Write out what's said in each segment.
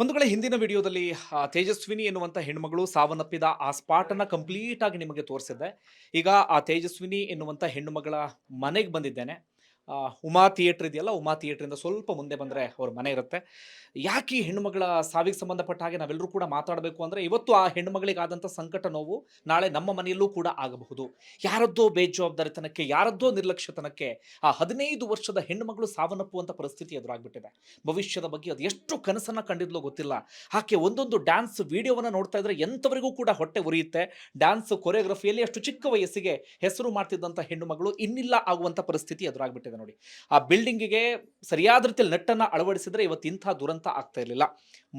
ಬಂಧುಗಳೇ ಹಿಂದಿನ ವಿಡಿಯೋದಲ್ಲಿ ತೇಜಸ್ವಿನಿ ಎನ್ನುವಂಥ ಹೆಣ್ಮಗಳು ಸಾವನ್ನಪ್ಪಿದ ಆ ಸ್ಪಾಟ್ ಕಂಪ್ಲೀಟಾಗಿ ನಿಮಗೆ ತೋರಿಸಿದ್ದೆ. ಈಗ ಆ ತೇಜಸ್ವಿನಿ ಎನ್ನುವಂಥ ಹೆಣ್ಣುಮಗಳ ಮನೆಗೆ ಬಂದಿದ್ದೇನೆ. ಉಮಾ ಥಿಯೇಟರ್ ಇದೆಯಲ್ಲ, ಉಮಾ ಥಿಯೇಟರ್ ಸ್ವಲ್ಪ ಮುಂದೆ ಬಂದ್ರೆ ಅವ್ರ ಮನೆ ಇರುತ್ತೆ. ಯಾಕೆ ಈ ಹೆಣ್ಣುಮಗಳ ಸಾವಿಗೆ ಸಂಬಂಧಪಟ್ಟ ಹಾಗೆ ನಾವೆಲ್ಲರೂ ಕೂಡ ಮಾತಾಡಬೇಕು ಅಂದ್ರೆ ಇವತ್ತು ಆ ಹೆಣ್ಣುಮಗಳಿಗಾದಂಥ ಸಂಕಟ ನೋವು ನಾಳೆ ನಮ್ಮ ಮನೆಯಲ್ಲೂ ಕೂಡ ಆಗಬಹುದು. ಯಾರದ್ದೋ ಬೇಜವಾಬ್ದಾರಿತನಕ್ಕೆ, ಯಾರದ್ದೋ ನಿರ್ಲಕ್ಷ್ಯತನಕ್ಕೆ ಆ ಹದಿನೈದು ವರ್ಷದ ಹೆಣ್ಣುಮಗಳು ಸಾವನ್ನಪ್ಪುವಂಥ ಪರಿಸ್ಥಿತಿ ಎದುರಾಗ್ಬಿಟ್ಟಿದೆ. ಭವಿಷ್ಯದ ಬಗ್ಗೆ ಅದು ಎಷ್ಟು ಕನಸನ್ನ ಕಂಡಿದ್ಲೋ ಗೊತ್ತಿಲ್ಲ. ಆಕೆ ಒಂದೊಂದು ಡ್ಯಾನ್ಸ್ ವಿಡಿಯೋವನ್ನ ನೋಡ್ತಾ ಇದ್ರೆ ಎಂಥವರಿಗೂ ಕೂಡ ಹೊಟ್ಟೆ ಉರಿಯುತ್ತೆ. ಡ್ಯಾನ್ಸ್ ಕೊರಿಯೋಗ್ರಫಿಯಲ್ಲಿ ಅಷ್ಟು ಚಿಕ್ಕ ವಯಸ್ಸಿಗೆ ಹೆಸರು ಮಾಡ್ತಿದ್ದಂಥ ಹೆಣ್ಣುಮಗಳು ಇನ್ನಿಲ್ಲ ಆಗುವಂಥ ಪರಿಸ್ಥಿತಿ ಎದುರಾಗ್ಬಿಟ್ಟಿದೆ. ನೋಡಿ. ಆ ಬಿಲ್ಡಿಂಗಿಗೆ ಸರಿಯಾದ ರೀತಿಯಲ್ಲಿ ನೆಟ್ಟನ್ನು ಅಳವಡಿಸಿದ್ರೆ ಇವತ್ತು ಇಂಥ ದುರಂತ ಆಗ್ತಾ ಇರಲಿಲ್ಲ.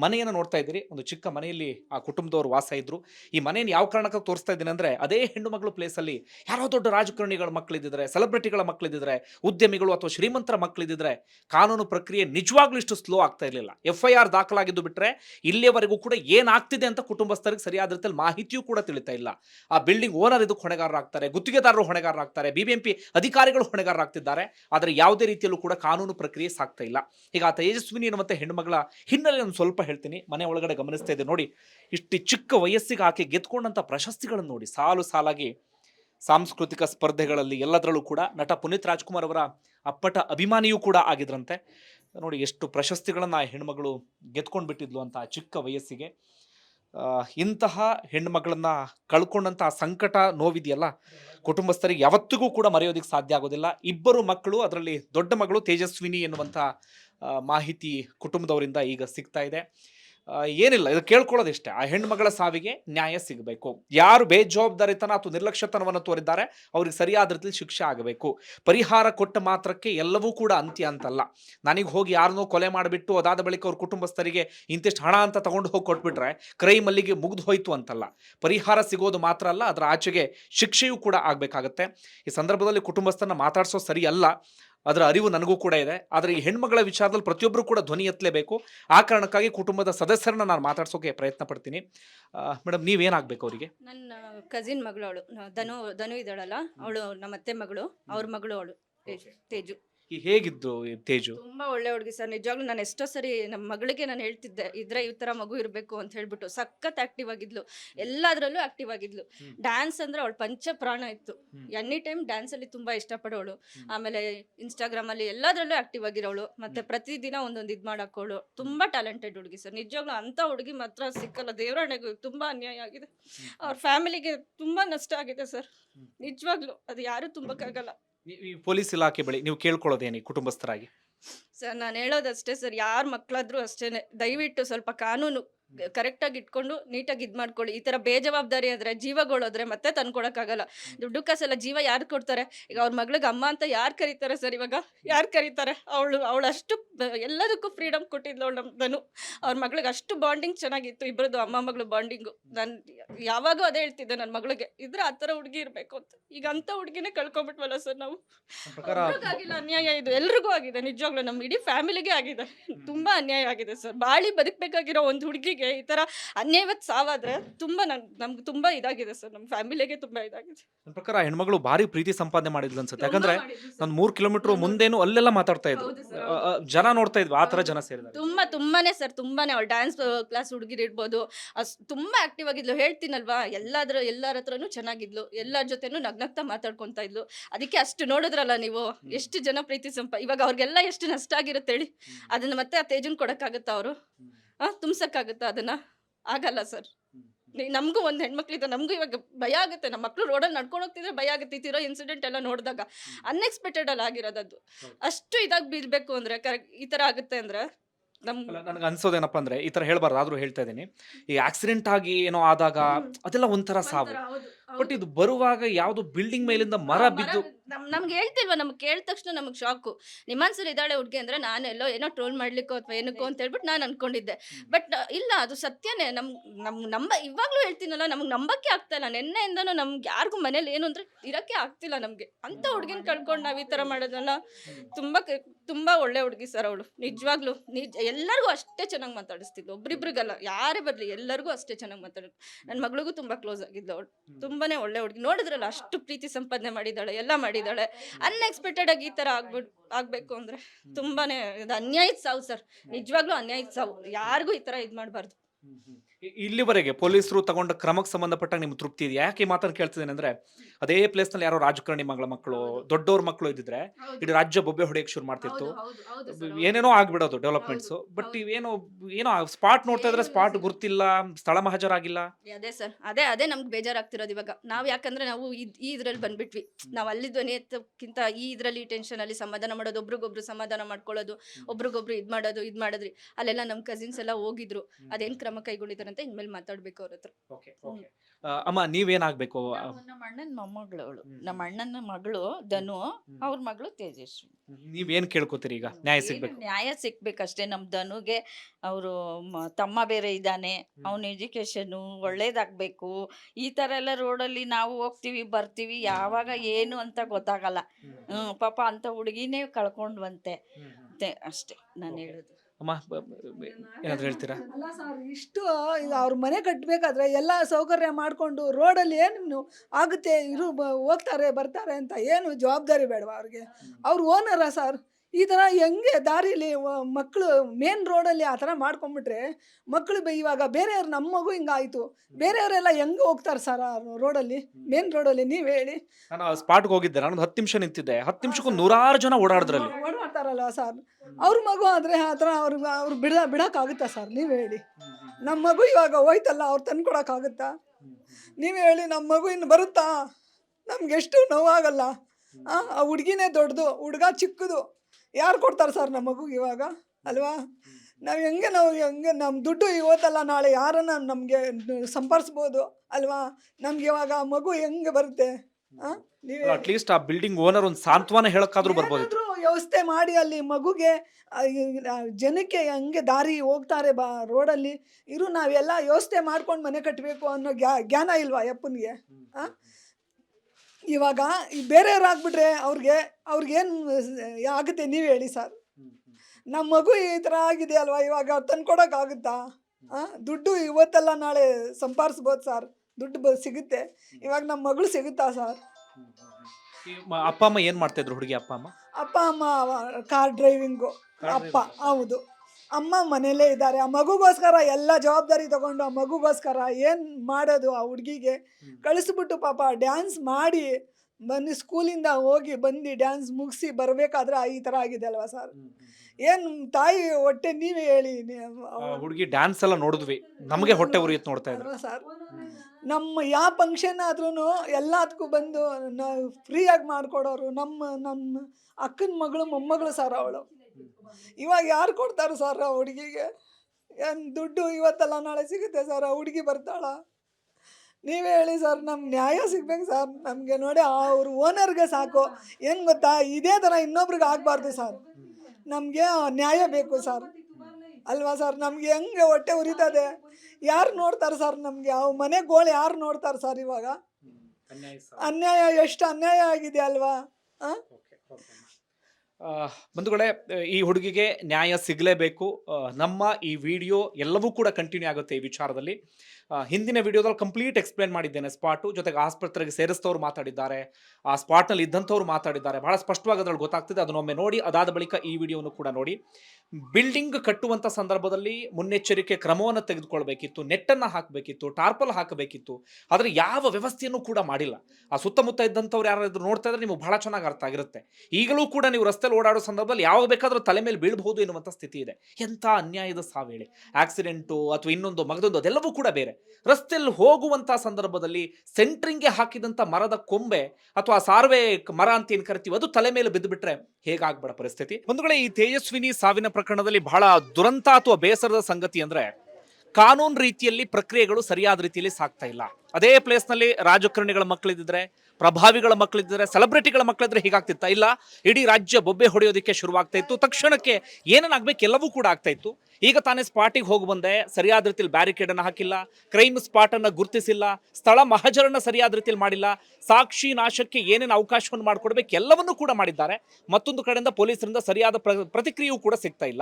ಮನೆಯನ್ನು ನೋಡ್ತಾ ಇದ್ದೀರಿ. ಒಂದು ಚಿಕ್ಕ ಮನೆಯಲ್ಲಿ ಆ ಕುಟುಂಬದವರು ವಾಸ ಇದ್ರು. ಈ ಮನೆಯನ್ನು ಯಾವ ಕಾರಣಕ್ಕೆ ತೋರಿಸ್ತಾ ಇದ್ದೀನಿ ಅಂದರೆ, ಅದೇ ಹೆಣ್ಣು ಮಗಳು ಪ್ಲೇಸಲ್ಲಿ ಯಾರೋ ದೊಡ್ಡ ರಾಜಕಾರಣಿಗಳ ಮಕ್ಕಳಿದ್ದಿದ್ರೆ ಸೆಲೆಬ್ರಿಟಿಗಳ ಮಕ್ಕಳಿದ್ದಿದ್ರೆ ಉದ್ಯಮಿಗಳು ಅಥವಾ ಶ್ರೀಮಂತರ ಮಕ್ಕಳಿದ್ದಿದ್ರೆ ಕಾನೂನು ಪ್ರಕ್ರಿಯೆ ನಿಜವಾಗ್ಲೂ ಇಷ್ಟು ಸ್ಲೋ ಆಗ್ತಾ ಇರಲಿಲ್ಲ. ಎಫ್ ಐ ಆರ್ ದಾಖಲಾಗಿದ್ದು ಬಿಟ್ರೆ ಇಲ್ಲಿಯವರೆಗೂ ಕೂಡ ಏನಾಗ್ತಿದೆ ಅಂತ ಕುಟುಂಬಸ್ಥರಿಗೆ ಸರಿಯಾದ ರೀತಿಯಲ್ಲಿ ಮಾಹಿತಿಯೂ ಕೂಡ ತಿಳಿತಾ ಇಲ್ಲ. ಆ ಬಿಲ್ಡಿಂಗ್ ಓನರ್ ಇದಕ್ಕೆ ಹೊಣೆಗಾರರಾಗ್ತಾರೆ, ಗುತ್ತಿಗೆದಾರರು ಹೊಣೆಗಾರರಾಗ್ತಾರೆ ಬಿಬಿಎಂಪಿ ಅಧಿಕಾರಿಗಳು ಹೊಣೆಗಾರರಾಗ್ತಿದ್ದಾರೆ. ಆದರೆ ಯಾವುದೇ ರೀತಿಯಲ್ಲೂ ಕೂಡ ಕಾನೂನು ಪ್ರಕ್ರಿಯೆ ಸಾಗ್ತಾ ಇಲ್ಲ. ಈಗ ಆ ತೇಜಸ್ವಿನಿ ಎನ್ನುವಂಥ ಹೆಣ್ಣುಮಗಳ ಹಿನ್ನೆಲೆ ನಾನು ಸ್ವಲ್ಪ ಹೇಳ್ತೀನಿ. ಮನೆ ಒಳಗಡೆ ಗಮನಿಸ್ತಾ ಇದೆ ನೋಡಿ, ಇಷ್ಟು ಚಿಕ್ಕ ವಯಸ್ಸಿಗೆ ಆಕೆ ಗೆದ್ಕೊಂಡಂಥ ಪ್ರಶಸ್ತಿಗಳನ್ನು ನೋಡಿ, ಸಾಲು ಸಾಲಾಗಿ ಸಾಂಸ್ಕೃತಿಕ ಸ್ಪರ್ಧೆಗಳಲ್ಲಿ ಎಲ್ಲದರಲ್ಲೂ ಕೂಡ ನಟ ಪುನೀತ್ ರಾಜ್ಕುಮಾರ್ ಅವರ ಅಪ್ಪಟ ಅಭಿಮಾನಿಯೂ ಕೂಡ ಆಗಿದ್ರಂತೆ. ನೋಡಿ, ಎಷ್ಟು ಪ್ರಶಸ್ತಿಗಳನ್ನು ಆ ಹೆಣ್ಮಗಳು ಗೆದ್ಕೊಂಡು ಬಿಟ್ಟಿದ್ಲು ಅಂತ ಚಿಕ್ಕ ವಯಸ್ಸಿಗೆ. ಇಂತಹ ಹೆಣ್ಮಗಳನ್ನ ಕಳ್ಕೊಂಡಂತ ಆ ಸಂಕಟ ನೋವಿದೆಯಲ್ಲ ಕುಟುಂಬಸ್ಥರಿಗೆ ಯಾವತ್ತಿಗೂ ಕೂಡ ಮರೆಯೋದಿಕ್ಕೆ ಸಾಧ್ಯ ಆಗೋದಿಲ್ಲ. ಇಬ್ಬರು ಮಕ್ಕಳು ಅದರಲ್ಲಿ ದೊಡ್ಡ ಮಗಳು ತೇಜಸ್ವಿನಿ ಎನ್ನುವಂಥ ಮಾಹಿತಿ ಕುಟುಂಬದವರಿಂದ ಈಗ ಸಿಗ್ತಾ ಇದೆ. ಏನಿಲ್ಲ, ಇದು ಕೇಳ್ಕೊಳ್ಳೋದಿಷ್ಟೇ. ಆ ಹೆಣ್ಮಗಳ ಸಾವಿಗೆ ನ್ಯಾಯ ಸಿಗಬೇಕು. ಯಾರು ಬೇಜವಾಬ್ದಾರಿತನ ಅಥವಾ ನಿರ್ಲಕ್ಷ್ಯತನವನ್ನು ತೋರಿದ್ದಾರೆ, ಅವ್ರಿಗೆ ಸರಿಯಾದ ರೀತಿಯಲ್ಲಿ ಶಿಕ್ಷೆ ಆಗಬೇಕು. ಪರಿಹಾರ ಕೊಟ್ಟ ಮಾತ್ರಕ್ಕೆ ಎಲ್ಲವೂ ಕೂಡ ಅಂತ್ಯ ಅಂತಲ್ಲ. ನನಗೆ ಹೋಗಿ ಯಾರನ್ನೋ ಕೊಲೆ ಮಾಡಿಬಿಟ್ಟು ಅದಾದ ಬಳಿಕ ಅವ್ರ ಕುಟುಂಬಸ್ಥರಿಗೆ ಇಂತಿಷ್ಟು ಹಣ ಅಂತ ತಗೊಂಡು ಹೋಗಿ ಕೊಟ್ಬಿಟ್ರೆ ಕ್ರೈಮ್ ಅಲ್ಲಿಗೆ ಮುಗಿದು ಹೋಯ್ತು ಅಂತಲ್ಲ. ಪರಿಹಾರ ಸಿಗೋದು ಮಾತ್ರ ಅಲ್ಲ, ಅದರ ಆಚೆಗೆ ಶಿಕ್ಷೆಯೂ ಕೂಡ ಆಗಬೇಕಾಗತ್ತೆ. ಈ ಸಂದರ್ಭದಲ್ಲಿ ಕುಟುಂಬಸ್ಥರನ್ನ ಮಾತಾಡಿಸೋ ಸರಿ ಅಲ್ಲ ಅದರ ಅರಿವು ನನಗೂ ಕೂಡ ಇದೆ. ಆದರೆ ಈ ಹೆಣ್ಮಗಳ ವಿಚಾರದಲ್ಲಿ ಪ್ರತಿಯೊಬ್ಬರು ಕೂಡ ಧ್ವನಿ ಎತ್ತಲೇಬೇಕು. ಆ ಕಾರಣಕ್ಕಾಗಿ ಕುಟುಂಬದ ಸದಸ್ಯರನ್ನ ನಾನು ಮಾತಾಡ್ಸೋಕೆ ಪ್ರಯತ್ನ ಪಡ್ತೀನಿ. ಮೇಡಮ್ ನೀವೇನಾಗಬೇಕು ಅವರಿಗೆ? ನನ್ನ ಕಸಿನ್ ಮಗಳು ಅವಳು. ಧನು ಧನು ಇದ್ದಾಳಲ್ಲ ಅವಳು ನಮ್ಮ ಅತ್ತೆ ಮಗಳು ಅವ್ರ ಮಗಳು ಅವಳು ತೇಜು. ಈ ಹೇಗಿದ್ದು ಈ ತೇಜು? ತುಂಬಾ ಒಳ್ಳೆ ಹುಡುಗಿ ಸರ್. ನಿಜವಾಗ್ಲೂ ನಾನು ಎಷ್ಟೋ ಸರಿ ನಮ್ಮ ಮಗಳಿಗೆ ನಾನು ಹೇಳ್ತಿದ್ದೆ ಇದ್ರೆ ಈ ತರ ಮಗು ಇರಬೇಕು ಅಂತ ಹೇಳ್ಬಿಟ್ಟು. ಸಖತ್ ಆಕ್ಟಿವ್ ಆಗಿದ್ಲು. ಎಲ್ಲಾದ್ರಲ್ಲೂ ಆಕ್ಟಿವ್ ಆಗಿದ್ಲು. ಡ್ಯಾನ್ಸ್ ಅಂದ್ರೆ ಅವಳು ಪಂಚ ಪ್ರಾಣ ಇತ್ತು ಎನಿ ಟೈಮ್ ಡ್ಯಾನ್ಸ್ ಅಲ್ಲಿ ತುಂಬಾ ಇಷ್ಟಪಡೋಳು. ಆಮೇಲೆ ಇನ್ಸ್ಟಾಗ್ರಾಮ್ ಅಲ್ಲಿ ಎಲ್ಲಾದ್ರಲ್ಲೂ ಆಕ್ಟಿವ್ ಆಗಿರೋಳು. ಮತ್ತೆ ಪ್ರತಿದಿನ ಒಂದೊಂದು ಇದ್ ಮಾಡಾಕೋಳು ತುಂಬಾ ಟ್ಯಾಲೆಂಟೆಡ್ ಹುಡುಗಿ ಸರ್. ನಿಜವಾಗ್ಲೂ ಅಂತ ಹುಡುಗಿ ಮಾತ್ರ ಸಿಕ್ಕಲ್ಲ. ದೇವರಾಣೆಗೂ ತುಂಬಾ ಅನ್ಯಾಯ ಆಗಿದೆ. ಅವ್ರ ಫ್ಯಾಮಿಲಿಗೆ ತುಂಬಾ ನಷ್ಟ ಆಗಿದೆ ಸರ್. ನಿಜವಾಗ್ಲೂ. ಅದು ಯಾರು ತುಂಬಕ್ಕಾಗಲ್ಲ. ಈ- ಈ ಪೊಲೀಸ್ ಇಲಾಖೆ ಬಳಿ ನೀವು ಕೇಳ್ಕೊಳ್ಳೋದೇನಿ ಕುಟುಂಬಸ್ಥರಾಗಿ. ಸರ್ ನಾನು ಹೇಳೋದಷ್ಟೇ ಸರ್ ಯಾರ ಮಕ್ಕಳಾದ್ರೂ ಅಷ್ಟೇ ದಯವಿಟ್ಟು ಸ್ವಲ್ಪ ಕಾನೂನು ಕರೆಕ್ಟಾಗಿ ಇಟ್ಕೊಂಡು ನೀಟಾಗಿ ಇದು ಮಾಡ್ಕೊಳ್ಳಿ. ಈ ಥರ ಬೇಜವಾಬ್ದಾರಿ ಆದರೆ ಜೀವಗಳೋದ್ರೆ ಮತ್ತೆ ತಂದ್ಕೊಡೋಕ್ಕಾಗಲ್ಲ. ದುಡ್ಡು ಕಾಸೆಲ್ಲ ಜೀವ ಯಾರು ಕೊಡ್ತಾರೆ? ಈಗ ಅವ್ರ ಮಗಳಿಗೆ ಅಮ್ಮ ಅಂತ ಯಾರು ಕರೀತಾರೆ ಸರ್ ಇವಾಗ? ಯಾರು ಕರೀತಾರೆ? ಅವಳು ಅವಳು ಅಷ್ಟು ಎಲ್ಲದಕ್ಕೂ ಫ್ರೀಡಮ್ ಕೊಟ್ಟಿದ್ಲು ಅವಳು ನಮ್ದನು. ಅವ್ರ ಮಗಳಿಗೆ ಅಷ್ಟು ಬಾಂಡಿಂಗ್ ಚೆನ್ನಾಗಿತ್ತು ಇಬ್ಬರದು ಅಮ್ಮ ಮಗಳು ಬಾಂಡಿಂಗು. ನಾನು ಯಾವಾಗೂ ಅದೇ ಹೇಳ್ತಿದ್ದೆ ನನ್ನ ಮಗಳಿಗೆ ಇದ್ರೆ ಆ ಥರ ಹುಡುಗಿ ಇರಬೇಕು ಅಂತ. ಈಗ ಅಂತ ಹುಡುಗಿನೇ ಕಳ್ಕೊಂಬಿಟ್ವಲ್ಲ ಸರ್ ನಾವು? ಆಗಿಲ್ಲ ಅನ್ಯಾಯ ಇದು. ಎಲ್ರಿಗೂ ಆಗಿದೆ ನಿಜವಾಗ್ಲೂ. ನಮ್ಮ ಇಡೀ ಫ್ಯಾಮಿಲಿಗೆ ಆಗಿದೆ. ತುಂಬಾ ಅನ್ಯಾಯ ಆಗಿದೆ ಸರ್. ಬಾಳಿ ಬದುಕಬೇಕಾಗಿರೋ ಒಂದು ಹುಡುಗಿಗೆ ಈ ತರ ಅನ್ಯಾಯವತ್ ಸಾವಾದ್ರೆ ತುಂಬಾ ನನ್ ನಮ್ಗೆ ತುಂಬಾ ಇದಾಗಿದೆ ಸರ್. ನಮ್ಮ ಫ್ಯಾಮಿಲಿಗೆ ತುಂಬಾ ಇದಾಗಿದೆ. ನನ್ನ ಪ್ರಕಾರ ಹೆಣ್ಮಗಳು ಭಾರಿ ಪ್ರೀತಿ ಸಂಪಾದನೆ ಮಾಡಿದ್ಲು ಅನ್ಸುತ್ತೆ. ಯಾಕಂದ್ರೆ ನಾನು ಮೂರ್ ಕಿಲೋಮೀಟರ್ ಮುಂದೇನು ಅಲ್ಲೆಲ್ಲ ಮಾತಾಡ್ತಾ ಇದ್ರು ಜನ ನೋಡ್ತಾ ಇದ್ವಿ ಆ ತರ ಜನ ಸೇರಿದ್ರು ತುಂಬಾ ತುಂಬಾನೇ ಸರ್. ತುಂಬಾನೇ ಅವಳು ಡ್ಯಾನ್ಸ್ ಕ್ಲಾಸ್ ಹುಡುಗಿರ್ ಇರ್ಬೋದು. ಅಷ್ಟು ತುಂಬಾ ಆಕ್ಟಿವ್ ಆಗಿದ್ಲು. ಹೇಳ್ತೀನಲ್ವಾ? ಎಲ್ಲಾದ್ರ ಎಲ್ಲರ ಹತ್ರನೂ ಚೆನ್ನಾಗಿದ್ಲು. ಎಲ್ಲರ ಜೊತೆನೂ ನಗ್ನಗ್ತಾ ಮಾತಾಡ್ಕೊಂತ ಇದ್ಲು. ಅದಕ್ಕೆ ಅಷ್ಟು ನೋಡಿದ್ರಲ್ಲ ನೀವು? ಎಷ್ಟು ಜನ ಪ್ರೀತಿ ಸಂಪ ಇವಾಗ ಅವ್ರಿಗೆಲ್ಲ ಎಷ್ಟು ನಷ್ಟ ಆಗಿರುತ್ತೆ ಹೇಳಿ. ಅದನ್ನ ಮತ್ತೆ ಆ ತೇಜನ್ ಕೊಡಕ್ಕಾಗತ್ತ ಅವರು? ಆ ತುಂಬಸಕ್ಕಾಗತ್ತಾ ಅದನ್ನ? ಆಗಲ್ಲ ಸರ್. ನಮಗೂ ಒಂದು ಹೆಣ್ಮಕ್ಳಿದೆ ನಮಗೂ ಇವಾಗ ಭಯ ಆಗುತ್ತೆ. ನಮ್ಮ ಮಕ್ಕಳು ರೋಡಲ್ಲಿ ನಡ್ಕೊಂಡು ಹೋಗ್ತಿದ್ರೆ ಭಯ ಆಗುತ್ತೆ ತಿರೋ ಇನ್ಸಿಡೆಂಟ್ ಎಲ್ಲ ನೋಡಿದಾಗ. ಅನ್ಎಕ್ಸ್ಪೆಕ್ಟೆಡ್ ಅಲ್ಲಿ ಆಗಿರೋದದು ಅಷ್ಟು ಇದಾಗಿ ಬೀಳ್ಬೇಕು ಅಂದ್ರೆ ಕರೆಕ್ಟ್ ಈ ತರ ಆಗುತ್ತೆ ಅಂದ್ರೆ ನನಗೆ ಅನ್ಸೋದೇನಪ್ಪ ಅಂದ್ರೆ ಈ ತರ ಹೇಳ್ಬಾರ್ದು ಆದ್ರೂ ಹೇಳ್ತಾ ಇದೀನಿ. ಈ ಆಕ್ಸಿಡೆಂಟ್ ಆಗಿ ಏನೋ ಆದಾಗ ಅದೆಲ್ಲ ಒಂಥರ ಸಾವು. ಬಟ್ ಇದು ಬರುವಾಗ ಯಾವ್ದು ಬಿಲ್ಡಿಂಗ್ ಮೇಲಿಂದ ಮರ ಬಿದ್ದು ನಮ್- ನಮ್ಗೆ ಹೇಳ್ತಿಲ್ವಾ ನಮ್ಗೆ ಕೇಳಿದ ತಕ್ಷಣ ನಮ್ಗೆ ಶಾಕು ನಿಮ್ಮನ್ಸಲ್ಲಿ ಇದ್ದಾಳೆ ಹುಡುಗಿ ಅಂದ್ರೆ ನಾನೆಲ್ಲೋ ಏನೋ ಟ್ರೋಲ್ ಮಾಡ್ಲಿಕ್ಕೋ ಅಥವಾ ಏನಕ್ಕೋ ಅಂತ ಹೇಳ್ಬಿಟ್ಟು ನಾನು ಅನ್ಕೊಂಡಿದ್ದೆ. ಬಟ್ ಇಲ್ಲ ಅದು ಸತ್ಯನೇ. ನಮ್ ನಮ್ ನಂಬ ಇವಾಗ್ಲೂ ಹೇಳ್ತೀನಲ್ಲ ನಮ್ಗೆ ನಂಬಕ್ಕೆ ಆಗ್ತಾ ಇಲ್ಲ. ನಿನ್ನೆಯಿಂದನೂ ನಮ್ಗೆ ಯಾರಿಗೂ ಮನೇಲಿ ಏನು ಅಂದ್ರೆ ಇರಕ್ಕೆ ಆಗ್ತಿಲ್ಲ ನಮ್ಗೆ. ಅಂತ ಹುಡುಗಿನ ಕಳ್ಕೊಂಡು ನಾವ್ ಈ ತರ ಮಾಡೋದಲ್ಲ ತುಂಬಾ ಕ- ತುಂಬಾ ಒಳ್ಳೆ ಹುಡುಗಿ ಸರ್ ಅವಳು. ನಿಜವಾಗ್ಲೂ ನಿಜ ಎಲ್ಲರಿಗೂ ಅಷ್ಟೇ ಚೆನ್ನಾಗಿ ಮಾತಾಡಿಸ್ತಿದ್ಲು. ಒಬ್ರಿಬ್ರಿಗಲ್ಲ ಯಾರೇ ಬರ್ಲಿ ಎಲ್ಲರಿಗೂ ಅಷ್ಟೇ ಚೆನ್ನಾಗಿ ಮಾತಾಡೋದು ನನ್ನ ಮಗಳಿಗೂ ತುಂಬಾ ಕ್ಲೋಸ್ ಆಗಿದ್ಲು ಅವಳು. ತುಂಬಾ ತುಂಬಾನೇ ಒಳ್ಳೆ ಹುಡುಗಿ. ನೋಡಿದ್ರಲ್ಲ ಅಷ್ಟು ಪ್ರೀತಿ ಸಂಪಾದನೆ ಮಾಡಿದಾಳೆ ಎಲ್ಲ ಮಾಡಿದಾಳೆ ಅನ್ಎಕ್ಸ್ಪೆಕ್ಟೆಡ್ ಆಗಿ ಈ ತರ ಆಗ್ಬಿಡ್ ಆಗ್ಬೇಕು ಅಂದ್ರೆ ತುಂಬಾನೇ ಇದು ಅನ್ಯಾಯದ ಸಾವು ಸರ್. ನಿಜವಾಗ್ಲೂ ಅನ್ಯಾಯದ ಸಾವು. ಯಾರಿಗೂ ಈ ತರ ಇದ್ ಮಾಡಬಾರ್ದು ಇ- ಇಲ್ಲಿವರೆಗೆ ಪೊಲೀಸರು ತಗೊಂಡ ಕ್ರಮಕ್ಕೆ ಸಂಬಂಧಪಟ್ಟ ನಿಮ್ಗೆ ತೃಪ್ತಿ ಇದೆ? ಯಾಕೆ ಈ ಮಾತನ್ನು ಕೇಳ್ತಿದ್ದೇನೆ ಅಂದ್ರೆ ಅದೇ ಪ್ಲೇಸ್ನಲ್ಲಿ ಯಾರೋ ರಾಜಕಾರಣಿ ಮಗಳ ಮಕ್ಕಳು ದೊಡ್ಡವ್ರ ಮಕ್ಕಳು ಇದ್ದಿದ್ರೆ ಇಡೀ ರಾಜ್ಯ ಬೊಬ್ಬೆ ಹೊಡೆಯಕ್ಕೆ ಶುರು ಮಾಡ್ತಿತ್ತು. ಏನೇನೋ ಆಗ್ಬಿಡೋದು ಡೆವಲಪ್ಮೆಂಟ್ಸ್ ಬಟ್ ಏನೋ ಏನೋ ಸ್ಪಾಟ್ ನೋಡ್ತಾ ಇದ್ರೆ ಸ್ಪಾಟ್ ಗುರ್ತಿಲ್ಲ ಸ್ಥಳ ಮಹಾಜರಾಗಿಲ್ಲ. ಅದೇ ಸರ್ ಅದೇ ಅದೇ ನಮ್ಗೆ ಬೇಜಾರಾಗ್ತಿರೋದು ಇವಾಗ. ನಾವು ಯಾಕಂದ್ರೆ ನಾವು ಇದ್- ಈ ಇದ್ರಲ್ಲಿ ಬಂದ್ಬಿಟ್ವಿ. ನಾವು ಅಲ್ಲಿ ಧ್ವನಿಯಕ್ಕಿಂತ ಈ ಇದ್ರಲ್ಲಿ ಟೆನ್ಷನ್ ಅಲ್ಲಿ ಸಮಾಧಾನ ಮಾಡೋದು ಒಬ್ರಿಗೊಬ್ರು ಸಮಾಧಾನ ಮಾಡ್ಕೊಳ್ಳೋದು ಒಬ್ರಿಗೊಬ್ರು ಇದ್ ಮಾಡೋದು ಇದ್ ಮಾಡಿದ್ರಿ. ಅಲ್ಲೆಲ್ಲ ನಮ್ಮ ಕಸಿನ್ಸ್ ಎಲ್ಲ ಹೋಗಿದ್ರು. ಅದೇನ್ ಕ್ರಮ ಕೈಗೊಂಡಿದ್ದಾರೆ ಅಂತ ಇನ್ಮೇಲೆ ಮಾತಾಡ್ಬೇಕು ಅವ್ರ ಹತ್ರ. ಅಮ್ಮ ನೀವೇನಾಗ್ಬೇಕು? ನಾವು ನಮ್ಮ ಅಣ್ಣನ ಮೊಮ್ಮಗಳು ಅವಳು ನಮ್ಮ ಅಣ್ಣನ ಮಗಳು ಧನು ಅವ್ರ ಮಗಳು ತೇಜಸ್ವಿ ನೀವೇನ್ ಕೇಳ್ಕೊತೀರಿ ಈಗ? ನ್ಯಾಯ ಸಿಗ್ಬೇಕು. ನ್ಯಾಯ ಸಿಗ್ಬೇಕಷ್ಟೇ. ನಮ್ಮ ಧನುಗೆ ಅವರು ತಮ್ಮ ಬೇರೆ ಇದ್ದಾನೆ. ಅವನ ಎಜುಕೇಶನು ಒಳ್ಳೇದಾಗ್ಬೇಕು. ಈ ತರ ಎಲ್ಲ ರೋಡಲ್ಲಿ ನಾವು ಹೋಗ್ತೀವಿ ಬರ್ತೀವಿ ಯಾವಾಗ ಏನು ಅಂತ ಗೊತ್ತಾಗಲ್ಲ. ಹ್ಮ್. ಪಾಪ ಅಂತ ಹುಡುಗಿನೇ ಕಳ್ಕೊಂಡ್ವಂತೆ. ಅಷ್ಟೇ ನಾನು ಹೇಳೋದು. ಅಮ್ಮ ಏನಾದ್ರು ಹೇಳ್ತೀರಾ? ಅಲ್ಲ ಸರ್ ಇಷ್ಟು ಈಗ ಅವ್ರ ಮನೆ ಕಟ್ಟಬೇಕಾದ್ರೆ ಎಲ್ಲ ಸೌಕರ್ಯ ಮಾಡಿಕೊಂಡು ರೋಡಲ್ಲಿ ಏನು ಆಗುತ್ತೆ ಇರು ಬ- ಹೋಗ್ತಾರೆ ಬರ್ತಾರೆ ಅಂತ ಏನು ಜವಾಬ್ದಾರಿ ಬೇಡವಾ ಅವ್ರಿಗೆ? ಅವ್ರ ಓನರ ಸರ್. ಈ ಥರ ಹೆಂಗೆ ದಾರಿಲಿ ಮಕ್ಕಳು ಮೇನ್ ರೋಡಲ್ಲಿ ಆ ಥರ ಮಾಡ್ಕೊಂಬಿಟ್ರೆ ಮಕ್ಕಳು ಇವಾಗ ಬೇರೆಯವ್ರು ನಮ್ಮ ಮಗು ಹಿಂಗಾಯಿತು. ಬೇರೆಯವರೆಲ್ಲ ಹೆಂಗೆ ಹೋಗ್ತಾರೆ ಸರ್ ರೋಡಲ್ಲಿ? ಮೇನ್ ರೋಡಲ್ಲಿ ನೀವು ಹೇಳಿ. ನಾನು ಸ್ಪಾಟ್ಗೆ ಹೋಗಿದ್ದೆ. ನಾನು ಹತ್ತು ನಿಮಿಷ ನಿಂತಿದ್ದೆ. ಹತ್ತು ನಿಮಿಷಕ್ಕೂ ನೂರಾರು ಜನ ಓಡಾಡಿದ್ರಲ್ಲಿ. ಓಡಾಡ್ತಾರಲ್ವ ಸರ್? ಅವ್ರ ಮಗು ಆದರೆ ಆ ಥರ ಅವ್ರಿಗೆ ಅವ್ರು ಬಿಡ ಬಿಡೋಕ್ಕಾಗುತ್ತಾ ಸರ್? ನೀವು ಹೇಳಿ. ನಮ್ಮ ಮಗು ಇವಾಗ ಹೋಯ್ತಲ್ಲ ಅವ್ರು ತಂದ್ಕೊಡೋಕ್ಕಾಗುತ್ತಾ? ನೀವು ಹೇಳಿ ನಮ್ಮ ಮಗು ಇನ್ನು ಬರುತ್ತಾ? ನಮ್ಗೆ ಎಷ್ಟು ನೋವಾಗಲ್ಲ. ಆ ಹುಡುಗಿನೇ ದೊಡ್ಡದು ಹುಡುಗ ಚಿಕ್ಕದು. ಯಾರು ಕೊಡ್ತಾರೆ ಸರ್ ನಮ್ಮ ಮಗುಗೆ ಇವಾಗ? ಅಲ್ವಾ? ನಾವು ಹೆಂಗೆ ನಾವು ಹೆಂಗೆ ನಮ್ಮ ದುಡ್ಡು ಇವತ್ತಲ್ಲ ನಾಳೆ ಯಾರನ್ನ ನಮಗೆ ಸಂಪರ್ಸ್ಬೋದು? ಅಲ್ವಾ? ನಮ್ಗೆ ಇವಾಗ ಆ ಮಗು ಹೆಂಗೆ ಬರುತ್ತೆ? ಅಟ್ಲೀಸ್ಟ್ ಆ ಬಿಲ್ಡಿಂಗ್ ಓನರ್ ಒಂದು ಸಾಂತ್ವನ ಹೇಳಕ್ಕಾದ್ರೂ ಏನಾದ್ರೂ ವ್ಯವಸ್ಥೆ ಮಾಡಿ ಅಲ್ಲಿ ಮಗುಗೆ ಜನಕ್ಕೆ ಹಂಗೆ ದಾರಿ ಹೋಗ್ತಾರೆ ಬಾ, ರೋಡಲ್ಲಿ. ಇರು, ನಾವೆಲ್ಲ ವ್ಯವಸ್ಥೆ ಮಾಡ್ಕೊಂಡು ಮನೆ ಕಟ್ಟಬೇಕು ಅನ್ನೋ ಗ್ಯಾ, ಜ್ಞಾನ ಇಲ್ವಾ ಯಪ್ಪನಿಗೆ ಹಾಂ ಇವಾಗ ಈ ಬೇರೆಯವ್ರು ಆಗ್ಬಿಟ್ರೆ ಅವ್ರಿಗೆ, ಅವ್ರಿಗೇನು ಆಗುತ್ತೆ ನೀವು ಹೇಳಿ ಸರ್. ನಮ್ಮ ಮಗು ಈ ಥರ ಆಗಿದೆ ಅಲ್ವಾ? ಇವಾಗ ತಂದ್ಕೊಡೋಕ್ಕಾಗುತ್ತಾ? ಹಾಂ ದುಡ್ಡು ಇವತ್ತೆಲ್ಲ ನಾಳೆ ಸಂಪಾದಿಸ್ಬೋದು ಸರ್. ದುಡ್ಡು ಬ, ಸಿಗುತ್ತೆ. ಇವಾಗ ನಮ್ಮ ಮಗಳು ಸಿಗುತ್ತಾ ಸರ್? ಅಪ್ಪ, ಅಮ್ಮ ಏನು ಮಾಡ್ತಾಯಿದ್ರು ಹುಡುಗಿ, ಅಪ್ಪ, ಅಮ್ಮ? ಅಪ್ಪ ಅಮ್ಮ ಕಾರ್ ಡ್ರೈವಿಂಗು ಅಪ್ಪ ಹೌದು. ಅಮ್ಮ ಮನೇಲೇ ಇದ್ದಾರೆ. ಆ ಮಗುಗೋಸ್ಕರ ಎಲ್ಲ ಜವಾಬ್ದಾರಿ ತಗೊಂಡು ಆ ಮಗುಗೋಸ್ಕರ ಏನು ಮಾಡೋದು ಆ ಹುಡುಗಿಗೆ? ಕಳಿಸ್ಬಿಟ್ಟು ಪಾಪ ಡ್ಯಾನ್ಸ್ ಮಾಡಿ ಬಂದು ಸ್ಕೂಲಿಂದ ಹೋಗಿ ಬಂದು ಡ್ಯಾನ್ಸ್ ಮುಗಿಸಿ ಬರಬೇಕಾದ್ರೆ ಈ ಥರ ಆಗಿದೆ ಅಲ್ವಾ ಸರ್ ಏನು ತಾಯಿ ಹೊಟ್ಟೆ ನೀವೇ ಹೇಳಿ ಹುಡುಗಿ ಡ್ಯಾನ್ಸ್ ಎಲ್ಲ ನೋಡಿದ್ವಿ. ನಮಗೆ ಹೊಟ್ಟೆ ಉರಿಯುತ್ತೆ ನೋಡ್ತಾ ಇದ್ರು. ಸರ್ ನಮ್ಮ ಯಾವ ಫಂಕ್ಷನ್ ಆದ್ರೂ ಎಲ್ಲದಕ್ಕೂ ಬಂದು ಫ್ರೀಯಾಗಿ ಮಾಡಿಕೊಡೋರು ನಮ್ಮ ನಮ್ಮ ಅಕ್ಕನ ಮಗಳು, ಮೊಮ್ಮಗಳು ಸರ್ ಅವಳು. ಇವಾಗ ಯಾರು ಕೊಡ್ತಾರೆ ಸರ್ ಆ ಹುಡುಗಿಗೆ? ಏನು ದುಡ್ಡು ಇವತ್ತಲ್ಲ ನಾಳೆ ಸಿಗುತ್ತೆ ಸರ್ ಆ ಹುಡುಗಿ ಬರ್ತಾಳ? ನೀವೇ ಹೇಳಿ ಸರ್ ನಮ್ಮ ನ್ಯಾಯ ಸಿಗ್ಬೇಕು ಸರ್ ನಮಗೆ ನೋಡಿ ಅವ್ರ ಓನರ್ಗೆ ಸಾಕು. ಏನು ಗೊತ್ತಾ? ಇದೇ ಥರ ಇನ್ನೊಬ್ರಿಗೆ ಆಗಬಾರ್ದು ಸರ್ ನಮಗೆ ನ್ಯಾಯ ಬೇಕು ಸರ್ ಅಲ್ವಾ ಸರ್ ನಮಗೆ ಹೆಂಗೆ ಹೊಟ್ಟೆ ಉರಿತದೆ? ಯಾರು ನೋಡ್ತಾರೆ ಸರ್ ನಮಗೆ? ಯಾವ ಮನೆ ಗೋಳು ಯಾರು ನೋಡ್ತಾರೆ ಸರ್ ಇವಾಗ? ಅನ್ಯಾಯ ಎಷ್ಟು ಅನ್ಯಾಯ ಆಗಿದೆ ಅಲ್ವಾ? ಬಂಧುಗಳೇ ಈ ಹುಡುಗಿಗೆ ನ್ಯಾಯ ಸಿಗಲೇಬೇಕು. ನಮ್ಮ ಈ ವಿಡಿಯೋ ಎಲ್ಲವೂ ಕೂಡ ಕಂಟಿನ್ಯೂ ಆಗುತ್ತೆ ಈ ವಿಚಾರದಲ್ಲಿ. ಹಿಂದಿನ ವಿಡಿಯೋದಲ್ಲಿ ಕಂಪ್ಲೀಟ್ ಎಕ್ಸ್ಪ್ಲೇನ್ ಮಾಡಿದ್ದೇನೆ ಸ್ಪಾಟು. ಜೊತೆಗೆ ಆಸ್ಪತ್ರೆಗೆ ಸೇರಿಸಿದವರು ಮಾತಾಡಿದ್ದಾರೆ. ಆ ಸ್ಪಾಟ್ನಲ್ಲಿ ಇದ್ದಂಥವ್ರು ಮಾತಾಡಿದ್ದಾರೆ. ಬಹಳ ಸ್ಪಷ್ಟವಾಗಿ ಅದ್ರಲ್ಲಿ ಗೊತ್ತಾಗ್ತಿದೆ. ಅದನ್ನೊಮ್ಮೆ ನೋಡಿ ಅದಾದ ಬಳಿಕ ಈ ವಿಡಿಯೋನು ಕೂಡ ನೋಡಿ. ಬಿಲ್ಡಿಂಗ್ ಕಟ್ಟುವಂತ ಸಂದರ್ಭದಲ್ಲಿ ಮುನ್ನೆಚ್ಚರಿಕೆ ಕ್ರಮವನ್ನು ತೆಗೆದುಕೊಳ್ಬೇಕಿತ್ತು, ನೆಟ್ಟನ್ನು ಹಾಕಬೇಕಿತ್ತು, ಟಾರ್ಪಲ್ ಹಾಕಬೇಕಿತ್ತು, ಆದರೆ ಯಾವ ವ್ಯವಸ್ಥೆಯನ್ನು ಕೂಡ ಮಾಡಿಲ್ಲ. ಆ ಸುತ್ತಮುತ್ತ ಇದ್ದಂಥವ್ರು ಯಾರಾದ್ರೂ ನೋಡ್ತಾ ಇದ್ರೆ ನಿಮಗೆ ಬಹಳ ಚೆನ್ನಾಗಿ ಅರ್ಥ ಆಗಿರುತ್ತೆ. ಈಗಲೂ ಕೂಡ ನೀವು ರಸ್ತೆಯಲ್ಲಿ ಓಡಾಡೋ ಸಂದರ್ಭದಲ್ಲಿ ಯಾವಾಗ ಬೇಕಾದ್ರೂ ತಲೆ ಮೇಲೆ ಬೀಳಬಹುದು ಎನ್ನುವಂಥ ಸ್ಥಿತಿ ಇದೆ. ಎಂಥ ಅನ್ಯಾಯದ ಸಾವೇಳೆ. ಆಕ್ಸಿಡೆಂಟು ಅಥವಾ ಇನ್ನೊಂದು ಮಗದೊಂದು ಅದೆಲ್ಲವೂ ಕೂಡ ಬೇರೆ. ರಸ್ತೆಯಲ್ಲಿ ಹೋಗುವಂಥ ಸಂದರ್ಭದಲ್ಲಿ ಸೆಂಟ್ರಿಂಗ್ಗೆ ಹಾಕಿದಂಥ ಮರದ ಕೊಂಬೆ ಅಥವಾ ಸಾರ್ವೆ ಮರ ಅಂತ ಏನು ಕರಿತೀವಿ, ಅದು ತಲೆ ಮೇಲೆ ಬಿದ್ದು ಬಿಟ್ರೆ ಹೇಗಾಗ್ಬೇಡ ಪರಿಸ್ಥಿತಿ. ಒಂದು ಈ ತೇಜಸ್ವಿನಿ ಸಾವಿನ ಪ್ರಕರಣದಲ್ಲಿ ಬಹಳ ದುರಂತ ಅಥವಾ ಬೇಸರದ ಸಂಗತಿ ಅಂದ್ರೆ ಕಾನೂನು ರೀತಿಯಲ್ಲಿ ಪ್ರಕ್ರಿಯೆಗಳು ಸರಿಯಾದ ರೀತಿಯಲ್ಲಿ ಸಾಕ್ತಾ ಇಲ್ಲ. ಅದೇ ಪ್ಲೇಸ್ನಲ್ಲಿ ರಾಜಕಾರಣಿಗಳ ಮಕ್ಕಳಿದ್ದರೆ ಪ್ರಭಾವಿಗಳ ಮಕ್ಕಳಿದ್ದರೆ ಸೆಲೆಬ್ರಿಟಿಗಳ ಮಕ್ಕಳಿದ್ರೆ ಹೀಗಾಗ್ತಿತ್ತ ಇಲ್ಲ, ಇಡೀ ರಾಜ್ಯ ಬೊಬ್ಬೆ ಹೊಡೆಯೋದಕ್ಕೆ ಶುರುವಾಗ್ತಾ ಇತ್ತು. ತಕ್ಷಣಕ್ಕೆ ಏನೇನಾಗಬೇಕು ಎಲ್ಲವೂ ಕೂಡ ಆಗ್ತಾ ಇತ್ತು. ಈಗ ತಾನೇ ಸ್ಪಾಟಿಗೆ ಹೋಗಿ ಬಂದೆ, ಸರಿಯಾದ ರೀತಿಯಲ್ಲಿ ಬ್ಯಾರಿಕೇಡ್ ಅನ್ನು ಹಾಕಿಲ್ಲ ಕ್ರೈಮ್ ಸ್ಪಾಟನ್ನು ಗುರುತಿಸಿಲ್ಲ, ಸ್ಥಳ ಮಹಜರನ್ನ ಸರಿಯಾದ ರೀತಿಯಲ್ಲಿ ಮಾಡಿಲ್ಲ, ಸಾಕ್ಷಿ ನಾಶಕ್ಕೆ ಏನೇನು ಅವಕಾಶವನ್ನು ಮಾಡಿಕೊಡ್ಬೇಕು ಎಲ್ಲವನ್ನೂ ಕೂಡ ಮಾಡಿದ್ದಾರೆ. ಮತ್ತೊಂದು ಕಡೆಯಿಂದ ಪೊಲೀಸರಿಂದ ಸರಿಯಾದ ಪ್ರ- ಪ್ರತಿಕ್ರಿಯೆಯೂ ಕೂಡ ಸಿಗ್ತಾ ಇಲ್ಲ.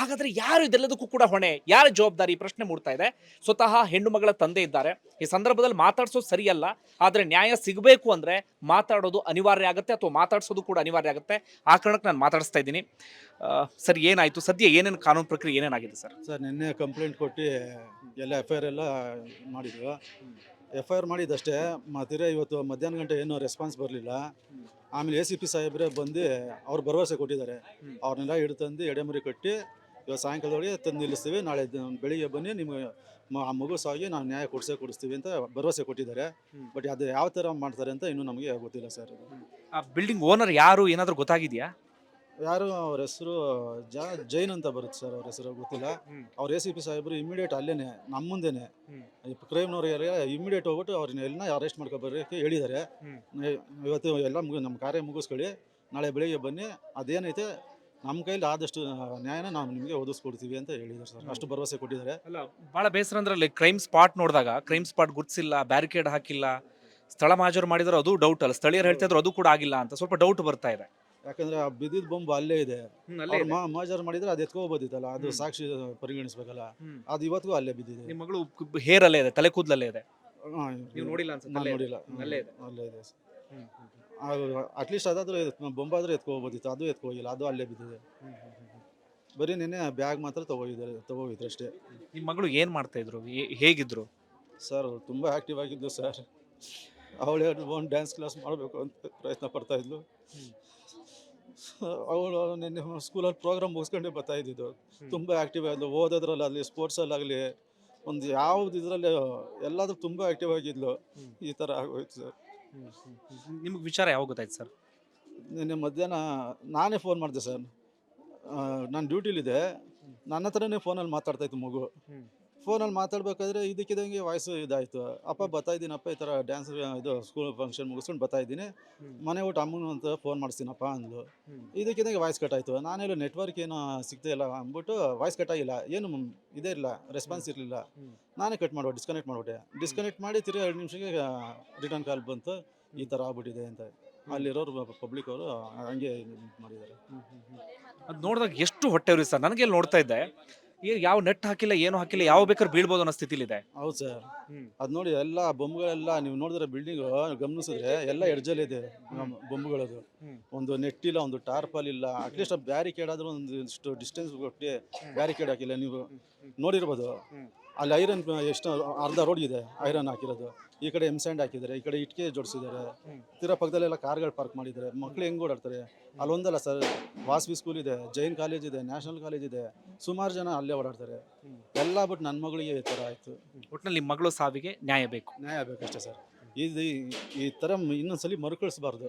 ಹಾಗಾದ್ರೆ ಯಾರು ಇದೆಲ್ಲದಕ್ಕೂ ಕೂಡ ಹೊಣೆ? ಯಾರ ಜವಾಬ್ದಾರಿ? ಪ್ರಶ್ನೆ ಮೂಡ್ತಾ ಇದೆ. ಸ್ವತಃ ಹೆಣ್ಣು ಮಗಳ ತಂದೆ ಇದ್ದಾರೆ. ಈ ಸಂದರ್ಭದಲ್ಲಿ ಮಾತಾಡ್ಸೋದು ಸರಿಯಲ್ಲ. ಆದರೆ ನ್ಯಾಯ ಸಿಗಬೇಕು ಅಂದ್ರೆ ಮಾತಾಡೋದು ಅನಿವಾರ್ಯ ಆಗುತ್ತೆ ಅಥವಾ ಮಾತಾಡ್ಸೋದು ಕೂಡ ಅನಿವಾರ್ಯ ಆಗುತ್ತೆ. ಆ ಕಾರಣಕ್ಕೆ ನಾನು ಮಾತಾಡಿಸ್ತಾ ಇದ್ದೀನಿ. ಸರ್, ಏನಾಯ್ತು? ಸದ್ಯ ಏನೇನು ಕಾನೂನು ಪ್ರಕ್ರಿಯೆ ಏನೇನಾಗಿದೆ ಸರ್? ಸರ್, ನಿನ್ನೆ ಕಂಪ್ಲೇಂಟ್ ಕೊಟ್ಟು ಎಲ್ಲ ಎಫ್ ಐ ಆರ್ ಎಲ್ಲ ಮಾಡಿದ್ವಿ ಎಫ್ ಐ ಆರ್ ಮಾಡಿದ್ದಷ್ಟೇ ಮತ್ತಿರ ಇವತ್ತು ಮಧ್ಯಾಹ್ನ ಗಂಟೆ ಏನೂ ರೆಸ್ಪಾನ್ಸ್ ಬರಲಿಲ್ಲ. ಆಮೇಲೆ ಎ ಸಿ ಪಿ ಸಾಹೇಬ್ರೆ ಬಂದು ಅವ್ರು ಭರವಸೆ ಕೊಟ್ಟಿದ್ದಾರೆ. ಅವ್ರನ್ನೆಲ್ಲ ಹಿಡ್ತಂದು ಎಡೆಮುರಿ ಕಟ್ಟಿ ಇವತ್ತು ಸಾಯಂಕಾಲದೊಳಗೆ ತಂದು ನಿಲ್ಲಿಸ್ತೀವಿ. ನಾಳೆ ಬೆಳಿಗ್ಗೆ ಬನ್ನಿ ನಿಮಗೆ ಆ ಮಗು ಸಾಗಿ ನಾವು ನ್ಯಾಯ ಕೊಡಿಸೇ ಕೊಡಿಸ್ತೀವಿ ಅಂತ ಭರವಸೆ ಕೊಟ್ಟಿದ್ದಾರೆ. ಬಟ್ ಅದು ಯಾವ ಥರ ಮಾಡ್ತಾರೆ ಅಂತ ಇನ್ನೂ ನಮಗೆ ಗೊತ್ತಿಲ್ಲ ಸರ್ ಆ ಬಿಲ್ಡಿಂಗ್ ಓನರ್ ಯಾರು ಏನಾದರೂ ಗೊತ್ತಾಗಿದೆಯಾ? ಯಾರು ಅವ್ರ ಹೆಸರು ಜಾ ಜೈನ್ ಅಂತ ಬರುತ್ತೆ ಸರ್ ಅವ್ರ ಹೆಸರು ಗೊತ್ತಿಲ್ಲ. ಅವ್ರ ಎ ಸಿ ಪಿ ಸಾಹೇಬರು ಇಮಿಡಿಯೇಟ್ ಅಲ್ಲೇ ನಮ್ಮ ಮುಂದೆನೆ. ಹ್ಮ್. ಕ್ರೈಮ್ನವ್ರು ಯಾರು ಇಮಿಡಿಯೇಟ್ ಹೋಗ್ಬಿಟ್ಟು ಅವ್ರನ್ನ ಎಲ್ಲ ಅರೆಸ್ಟ್ ಮಾಡ್ಕೊಬರೋಕ್ಕೆ ಹೇಳಿದ್ದಾರೆ. ಇವತ್ತು ಎಲ್ಲ ಮುಗಿ ನಮ್ಮ ಕಾರ್ಯ ಮುಗಿಸ್ಕೊಳ್ಳಿ. ನಾಳೆ ಬೆಳಿಗ್ಗೆ ಬನ್ನಿ. ಅದೇನೈತೆ ನಮ್ಮ ಕೈಲಿ ಆದಷ್ಟು ನ್ಯಾಯನ ನಾವು ನಿಮಗೆ ಒದಗಿಸ್ಕೊಡ್ತೀವಿ ಅಂತ ಹೇಳಿದ್ರು ಸರ್. ಅಷ್ಟು ಭರವಸೆ ಕೊಟ್ಟಿದ್ದಾರೆ. ಅಲ್ಲ ಭಾಳ ಬೇಸರ ಅಂದ್ರೆ ಅಲ್ಲಿ ಕ್ರೈಮ್ ಸ್ಪಾಟ್ ನೋಡಿದಾಗ ಕ್ರೈಮ್ ಸ್ಪಾಟ್ ಗುರ್ತಿಸಿಲ್ಲ ಬ್ಯಾರಿಕೇಡ್ ಹಾಕಿಲ್ಲ ಸ್ಥಳ ಮಾಜೂರು ಮಾಡಿದ್ರೆ ಅದು ಡೌಟ್ ಅಲ್ಲ. ಸ್ಥಳೀಯರು ಹೇಳ್ತಾ ಇದ್ರು ಅದು ಕೂಡ ಆಗಿಲ್ಲ ಅಂತ ಸ್ವಲ್ಪ ಡೌಟ್ ಬರ್ತಾ ಇದೆ. ಯಾಕಂದ್ರೆ ಆ ಬಿದ್ದಿದ್ ಬಾಂಬ್ ಅಲ್ಲೇ ಇದೆ. ಅವ್ರು ಮಾ ಮಾಜಾರ್ ಮಾಡಿದ್ರೆ ಅದು ಎತ್ಕೋಬೋದಿತ್ತಲ್ಲ ಅದು ಸಾಕ್ಷಿ ಪರಿಗಣಿಸ್ಬೇಕಲ್ಲ. ಹ್ಮ್. ಅದು ಇವತ್ತಿಗೂ ಅಲ್ಲೇ ಬಿದ್ದಿದೆ. ನಿಮ್ಮ ಮಗಳು ಹೇರ್ ಅಲ್ಲೇ ಇದೆ ತಲೆ ಕೂದಲಲ್ಲೇ ಇದೆ. ಹಾ, ನೀವು ನೋಡಿಲ್ಲ ಅನ್ಸುತ್ತೆ ನಾನು ಅಲ್ಲೇ ಇದೆ. ನೋಡಿಲ್ಲ. ಹ್ಮ್, ಅಲ್ಲೇ ಇದೆ. ಅಲ್ಲೇ ಇದೆ ಅಟ್ಲೀಸ್ಟ್ ಅದಾದ್ರೂ ಬೊಂಬಾದ್ರೂ ಎತ್ಕೋಬೋದಿತ್ತು ಅದು ಎತ್ಕೋಗಿಲ್ಲ ಅದು ಅಲ್ಲೇ ಬಿದ್ದಿದೆ. ಬರೀ ನಿನ್ನೆ ಬ್ಯಾಗ್ ಮಾತ್ರ ತಗೋಗಿದ್ದಾರೆ ತಗೋಗಿದ್ರು ಅಷ್ಟೇ. ನಿಮ್ಮ ಮಗಳು ಏನು ಮಾಡ್ತಾ ಇದ್ರು? ಹೇ- ಹೇಗಿದ್ರು? ಸರ್ ತುಂಬ ಆ್ಯಕ್ಟಿವ್ ಆಗಿದ್ದು ಸರ್ ಅವಳು ಒಂದು ಡ್ಯಾನ್ಸ್ ಕ್ಲಾಸ್ ಮಾಡಬೇಕು ಅಂತ ಪ್ರಯತ್ನ ಪಡ್ತಾಯಿದ್ಲು ಅವಳು ನಿನ್ನೆ ಸ್ಕೂಲಲ್ಲಿ ಪ್ರೋಗ್ರಾಮ್ ಮುಗಿಸ್ಕೊಂಡೇ ಬರ್ತಾ ಇದ್ದಿದ್ದು. ತುಂಬ ಆ್ಯಕ್ಟಿವ್ ಆಗಿದ್ಲು ಓದೋದ್ರಲ್ಲಾಗಲಿ ಸ್ಪೋರ್ಟ್ಸಲ್ಲಾಗಲಿ ಒಂದು ಯಾವ್ದು ಇದರಲ್ಲಿ ಎಲ್ಲಾದ್ರೂ ತುಂಬ ಆ್ಯಕ್ಟಿವ್ ಆಗಿದ್ಲು. ಈ ಥರ ಆಗೋಯ್ತು ಸರ್ ನಿಮ್ಗೆ ವಿಚಾರ ಯಾವಾಗ ಗೊತ್ತಾಯ್ತು ಸರ್? ನಿನ್ನೆ ಮಧ್ಯಾಹ್ನ ನಾನೇ ಫೋನ್ ಮಾಡಿದೆ ಸರ್. ನಾನು ಡ್ಯೂಟಿಲಿದೆ ನನ್ನ ಹತ್ರನೇ ಫೋನಲ್ಲಿ ಮಾತಾಡ್ತಾ ಇತ್ತು ಮಗು. ಫೋನಲ್ಲಿ ಮಾತಾಡ್ಬೇಕಾದ್ರೆ ಇದಕ್ಕಿದಂಗೆ ವಾಯ್ಸು ಇದಾಯಿತು. ಅಪ್ಪ ಬರ್ತಾ ಇದ್ದೀನಪ್ಪ ಈ ಥರ ಡ್ಯಾನ್ಸ್ ಇದು ಸ್ಕೂಲ್ ಫಂಕ್ಷನ್ ಮುಗಿಸ್ಕೊಂಡು ಬರ್ತಾ ಇದ್ದೀನಿ. ಮನೆ ಊಟ ಅಮ್ಮನ ಅಂತ ಫೋನ್ ಮಾಡಿಸ್ತೀನಪ್ಪ ಅಂದು. ಇದಕ್ಕಿದಂಗೆ ವಾಯ್ಸ್ ಕಟ್ ಆಯಿತು. ನಾನೇಳು ನೆಟ್ವರ್ಕ್ ಏನೋ ಸಿಗ್ತಾ ಇಲ್ಲ ಅಂದ್ಬಿಟ್ಟು ವಾಯ್ಸ್ ಕಟ್ ಆಗಿಲ್ಲ. ಏನು ಇದೇ ಇಲ್ಲ ರೆಸ್ಪಾನ್ಸ್ ಇರಲಿಲ್ಲ. ನಾನೇ ಕಟ್ ಮಾಡ್ಬಿಟ್ಟು ಡಿಸ್ಕನೆಕ್ಟ್ ಮಾಡಿಬಿಟ್ಟೆ. ಡಿಸ್ಕನೆಕ್ಟ್ ಮಾಡಿ ತಿರ್ಗಿ ಎರಡು ನಿಮಿಷಕ್ಕೆ ರಿಟರ್ನ್ ಕಾಲ್ ಬಂತು. ಈ ಥರ ಆಗ್ಬಿಟ್ಟಿದೆ ಅಂತ. ಅಲ್ಲಿರೋರು ಪಬ್ಲಿಕ್ ಅವರು ಹಂಗೆ ಮಾಡಿದ್ದಾರೆ. ಅದು ನೋಡಿದಾಗ ಎಷ್ಟು ಹೊಟ್ಟೆ ಉರಿ ಸರ್. ನನಗೆ ಇಲ್ಲಿ ನೋಡ್ತಾ ಇದ್ದೆ. ಈ ಯಾವ ನೆಟ್ ಹಾಕಿಲ್ಲ ಏನು ಹಾಕಿಲ್ಲ ಯಾವ ಬೇಕಾದ್ರೆ ಬೀಳ್ಬೋದು ಅನ್ನೋ ಸ್ಥಿತಿಲಿದೆ. ಹೌದು ಸರ್. ಅದು ನೋಡಿ ಎಲ್ಲ ಬೊಂಬುಗಳೆಲ್ಲ ನೀವು ನೋಡಿದ್ರೆ ಬಿಲ್ಡಿಂಗ್ ಗಮನಿಸಿದ್ರೆ ಎಲ್ಲ ಎಡ್ಜಲ್ಲಿದೆ ಇದೆ ಬೊಂಬುಗಳದು. ಒಂದು ನೆಟ್ ಇಲ್ಲ ಒಂದು ಟಾರ್ಪಲ್ ಇಲ್ಲ ಅಟ್ಲೀಸ್ಟ್ ಬ್ಯಾರಿಕೇಡ್ ಆದ್ರೂ ಒಂದು ಇಷ್ಟು ಡಿಸ್ಟೆನ್ಸ್ ಕೊಟ್ಟು ಬ್ಯಾರಿಕೇಡ್ ಹಾಕಿಲ್ಲ ನೀವು. ನೋಡಿರ್ಬೋದು. ಅಲ್ಲಿ ಐರನ್ ಎಷ್ಟು ಅರ್ಧ ರೋಡ್ ಇದೆ ಐರನ್ ಹಾಕಿರೋದು. ಈ ಕಡೆ ಎಂ ಸ್ಯಾಂಡ್ ಹಾಕಿದ್ದಾರೆ ಈ ಕಡೆ ಇಟ್ಕೆ ಜೋಡಿಸಿದ್ದಾರೆ. ತೀರಾ ಪಕ್ಕದಲ್ಲೆಲ್ಲ ಕಾರ್ಗಳು ಪಾರ್ಕ್ ಮಾಡಿದ್ದಾರೆ. ಮಕ್ಳು ಹೆಂಗ್ ಓಡಾಡ್ತಾರೆ? ಅಲ್ಲೊಂದಲ್ಲ ಸರ್ ವಾಸವಿ ಸ್ಕೂಲ್ ಇದೆ ಜೈನ್ ಕಾಲೇಜ್ ಇದೆ ನ್ಯಾಷನಲ್ ಕಾಲೇಜ್ ಇದೆ. ಸುಮಾರು ಜನ ಅಲ್ಲೇ ಓಡಾಡ್ತಾರೆ. ಎಲ್ಲ ಬಿಟ್ಟು ನನ್ನ ಮಗಳಿಗೆ ಈ ಥರ ಆಯಿತು. ಒಟ್ಟಿನಲ್ಲಿ ಮಗಳು ಸಾವಿಗೆ ನ್ಯಾಯ ಬೇಕು. ನ್ಯಾಯ ಬೇಕಷ್ಟೇ ಸರ್ ಇದು ಈ- ಈ ಥರ ಇನ್ನೊಂದ್ಸಲಿ ಮರುಕಳಿಸ್ಬಾರ್ದು.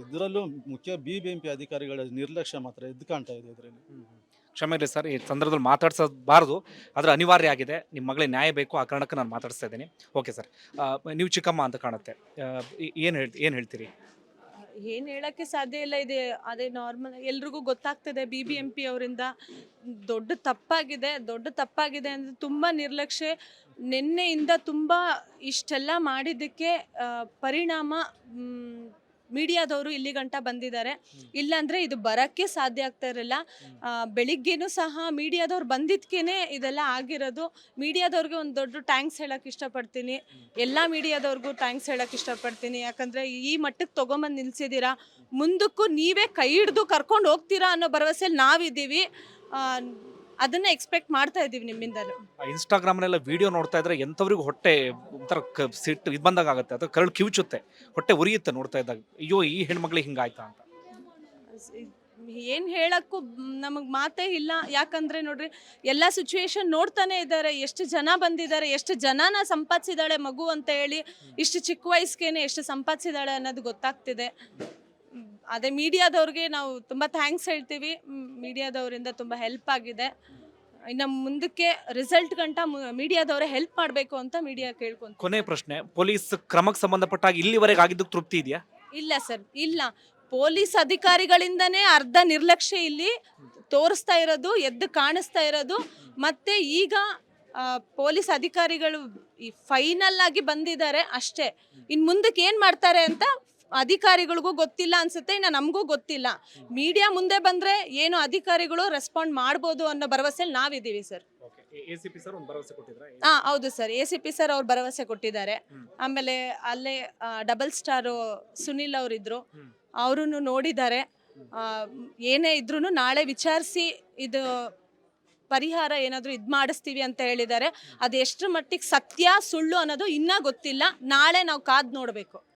ಇದರಲ್ಲೂ ಮುಖ್ಯ ಬಿ ಬಿ ಎಂ ಪಿ ಅಧಿಕಾರಿಗಳ ನಿರ್ಲಕ್ಷ್ಯ ಮಾತ್ರ ಎದ್ದು ಕಾಣ್ತಾ ಇದೆ ಇದರಲ್ಲಿ. ಕ್ಷಮೆ ಇರಲಿ ಸರ್, ಈ ಸಂದರ್ಭದಲ್ಲಿ ಮಾತಾಡ್ಸಬಾರ್ದು, ಆದರೆ ಅನಿವಾರ್ಯ ಆಗಿದೆ. ನಿಮ್ಮ ಮಗಳಿಗೆ ನ್ಯಾಯ ಬೇಕು, ಆ ಕಾರಣಕ್ಕೆ ನಾನು ಮಾತಾಡ್ಸ್ತಾ ಇದ್ದೀನಿ. Okay sir. ನೀವು ಚಿಕ್ಕಮ್ಮ ಅಂತ ಕಾಣುತ್ತೆ. ಏನು ಹೇಳ್, ಏನು ಹೇಳ್ತೀರಿ? ಏನು ಹೇಳಕ್ಕೆ ಸಾಧ್ಯ ಇಲ್ಲ ಇದೆ. ಅದೇ ನಾರ್ಮಲ್ ಎಲ್ರಿಗೂ ಗೊತ್ತಾಗ್ತದೆ ಬಿ ಬಿ ಎಂ ಪಿ ಅವರಿಂದ. ದೊಡ್ಡ ತಪ್ಪಾಗಿದೆ ದೊಡ್ಡ ತಪ್ಪಾಗಿದೆ ಅಂದರೆ ತುಂಬ ನಿರ್ಲಕ್ಷ್ಯ. ನಿನ್ನೆಯಿಂದ ತುಂಬ ಇಷ್ಟೆಲ್ಲ ಮಾಡಿದ್ದಕ್ಕೆ ಪರಿಣಾಮ ಮೀಡಿಯಾದವರು ಇಲ್ಲಿ ಗಂಟ ಬಂದಿದ್ದಾರೆ. ಇಲ್ಲಾಂದ್ರೆ ಇದು ಬರಕ್ಕೆ ಸಾಧ್ಯ ಆಗ್ತಾ ಇರಲಿಲ್ಲ ಬೆಳಿಗ್ಗೆನೂ ಸಹ ಮೀಡಿಯಾದವ್ರು ಬಂದಿದ್ಕೇನೆ ಇದೆಲ್ಲ ಆಗಿರೋದು. ಮೀಡಿಯಾದವ್ರಿಗೆ ಒಂದು ದೊಡ್ಡ ಟ್ಯಾಂಕ್ಸ್ ಹೇಳಕ್ ಇಷ್ಟಪಡ್ತೀನಿ. ಎಲ್ಲ ಮೀಡಿಯಾದವ್ರಿಗೂ ಟ್ಯಾಂಕ್ಸ್ ಹೇಳಕ್ ಇಷ್ಟಪಡ್ತೀನಿ. ಯಾಕಂದ್ರೆ ಈ ಮಟ್ಟಕ್ಕೆ ತಗೊಂಬಂದು ನಿಲ್ಸಿದ್ದೀರಾ ಮುಂದಕ್ಕೂ ನೀವೇ ಕೈ ಹಿಡ್ದು ಕರ್ಕೊಂಡು ಹೋಗ್ತೀರಾ ಅನ್ನೋ ಭರವಸೆಯಲ್ಲಿ ನಾವಿದ್ದೀವಿ. ಅದನ್ನ ಎಕ್ಸ್ಪೆಕ್ಟ್ ಮಾಡ್ತಾ ನಿಮ್ಮಿಂದ ನಿಮ್ಮಿಂದಲೂ. ಇನ್ಸ್ಟಾಗ್ರಾಮ್ನೆಲ್ಲ ವಿಡಿಯೋ ನೋಡ್ತಾ ಇದ್ರೆ ಎಂಥವ್ರಿಗೂ ಹೊಟ್ಟೆ ಒಂಥರ ಕ ಸಿಟ್ಟು ಇದು ಬಂದಾಗ ಆಗುತ್ತೆ. ಅಥವಾ ಕರಳು ಕಿವುಚುತ್ತೆ. ಹೊಟ್ಟೆ ಉರಿಯುತ್ತೆ ನೋಡ್ತಾ ಇದ್ದಾಗ. ಅಯ್ಯೋ ಈ ಹೆಣ್ಮಕ್ಳಿಗೆ ಹಿಂಗಾಯ್ತಾ ಅಂತ. ಏನು ಹೇಳಕ್ಕೂ ನಮಗೆ ಮಾತೇ ಇಲ್ಲ. ಯಾಕಂದ್ರೆ ನೋಡ್ರಿ ಎಲ್ಲಾ ಸಿಚುವೇಶನ್ ನೋಡ್ತಾನೆ ಇದ್ದಾರೆ. ಎಷ್ಟು ಜನ ಬಂದಿದ್ದಾರೆ ಎಷ್ಟು ಜನನ ಸಂಪಾದಿಸಿದಾಳೆ ಮಗು ಅಂತ ಹೇಳಿ ಇಷ್ಟು ಚಿಕ್ಕ ವಯಸ್ಸಿಗೇನೆ ಎಷ್ಟು ಸಂಪಾದಿಸಿದಾಳೆ ಅನ್ನೋದು ಗೊತ್ತಾಗ್ತಿದೆ. ಅದೇ ಮೀಡಿಯಾದವ್ರಿಗೆ ನಾವು ತುಂಬ ಥ್ಯಾಂಕ್ಸ್ ಹೇಳ್ತೀವಿ. ಮೀಡಿಯಾದವರಿಂದ ತುಂಬ ಹೆಲ್ಪ್ ಆಗಿದೆ. ಇನ್ನು ಮುಂದಕ್ಕೆ ರಿಸಲ್ಟ್ ಗಂಟ ಮೀಡಿಯಾದವರೇ ಹೆಲ್ಪ್ ಮಾಡಬೇಕು ಅಂತ ಮೀಡಿಯಾ ಕೇಳ್ಕೊಂತ ಕೊನೆ ಪ್ರಶ್ನೆ ಪೊಲೀಸ್ ಕ್ರಮಕ್ಕೆ ಸಂಬಂಧಪಟ್ಟಾಗ ಇಲ್ಲಿವರೆಗೆ ಆಗಿದ್ದಕ್ಕೆ ತೃಪ್ತಿ ಇದೆಯಾ? ಇಲ್ಲ ಸರ್ ಇಲ್ಲ. ಪೊಲೀಸ್ ಅಧಿಕಾರಿಗಳಿಂದನೇ ಅರ್ಧ ನಿರ್ಲಕ್ಷ್ಯ ಇಲ್ಲಿ ತೋರಿಸ್ತಾ ಇರೋದು ಎದ್ದು ಕಾಣಿಸ್ತಾ ಇರೋದು. ಮತ್ತೆ ಈಗ ಆ, ಪೊಲೀಸ್ ಅಧಿಕಾರಿಗಳು ಈ ಫೈನಲ್ ಆಗಿ ಬಂದಿದ್ದಾರೆ ಅಷ್ಟೇ. ಇನ್ ಮುಂದಕ್ಕೆ ಏನ್ ಮಾಡ್ತಾರೆ ಅಂತ ಅಧಿಕಾರಿಗಳಿಗೂ ಗೊತ್ತಿಲ್ಲ ಅನ್ಸುತ್ತೆ ಇನ್ನು ನಮಗೂ ಗೊತ್ತಿಲ್ಲ. ಮೀಡಿಯಾ ಮುಂದೆ ಬಂದ್ರೆ ಏನು ಅಧಿಕಾರಿಗಳು ರೆಸ್ಪಾಂಡ್ ಮಾಡ್ಬೋದು ಅನ್ನೋ ಭರವಸೆಯಲ್ಲಿ ನಾವಿದ್ದೀವಿ ಸರ್. ಹಾ ಹೌದು sir. A C P sir ಅವ್ರು ಭರವಸೆ ಕೊಟ್ಟಿದ್ದಾರೆ. ಆಮೇಲೆ ಅಲ್ಲೇ ಡಬಲ್ ಸ್ಟಾರ್ ಸುನಿಲ್ ಅವರು ಇದ್ರು ಅವರು ನೋಡಿದ್ದಾರೆ. ಏನೇ ಇದ್ರೂ ನಾಳೆ ವಿಚಾರಿಸಿ ಇದು ಪರಿಹಾರ ಏನಾದರೂ ಇದು ಮಾಡಿಸ್ತೀವಿ ಅಂತ ಹೇಳಿದ್ದಾರೆ. ಅದು ಎಷ್ಟರ ಮಟ್ಟಿಗೆ ಸತ್ಯ ಸುಳ್ಳು ಅನ್ನೋದು ಇನ್ನೂ ಗೊತ್ತಿಲ್ಲ. ನಾಳೆ ನಾವು ಕಾದು ನೋಡಬೇಕು.